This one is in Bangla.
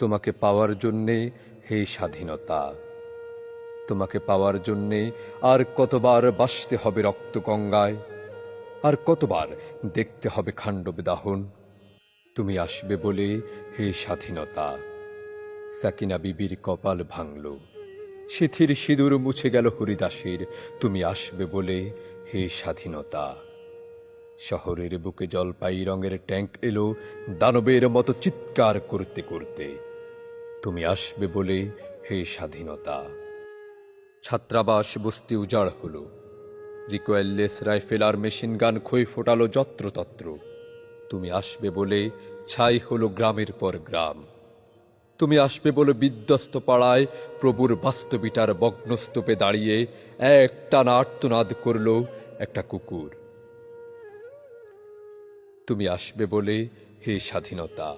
তোমাকে পাওয়ার জন্যে হে স্বাধীনতা। তোমাকে পাওয়ার জন্যে আর কতবার বাসতে হবে রক্ত গঙ্গায় আর কতবার দেখতে হবে খাণ্ডবে দাহন। তুমি আসবে বলে হে স্বাধীনতা, সাকিনা বিবির কপাল ভাঙল। সিথির সিঁদুর মুছে গেল হরিদাসের। তুমি আসবে বলে হে স্বাধীনতা। শহরের বুকে জলপাই রঙের ট্যাঙ্ক এলো দানবের মতো চিৎকার করতে করতে। তুমি আসবে বলে হে স্বাধীনতা। ছাত্রাবাস, বস্তি উজাড় হলো। রিকোয়েললেস রাইফেল আর মেশিন গান খই ফোটালো যত্রতত্র। তুমি আসবে বলে ছাই হলো গ্রামের পর গ্রাম। তুমি আসবে বলে বিধ্বস্ত পাড়ায় প্রভুর বাস্তবিটার বগ্নস্তূপে দাঁড়িয়ে এক টানা আর্তনাদ করল একটা কুকুর। তুমি আসবে বলে হে স্বাধীনতা।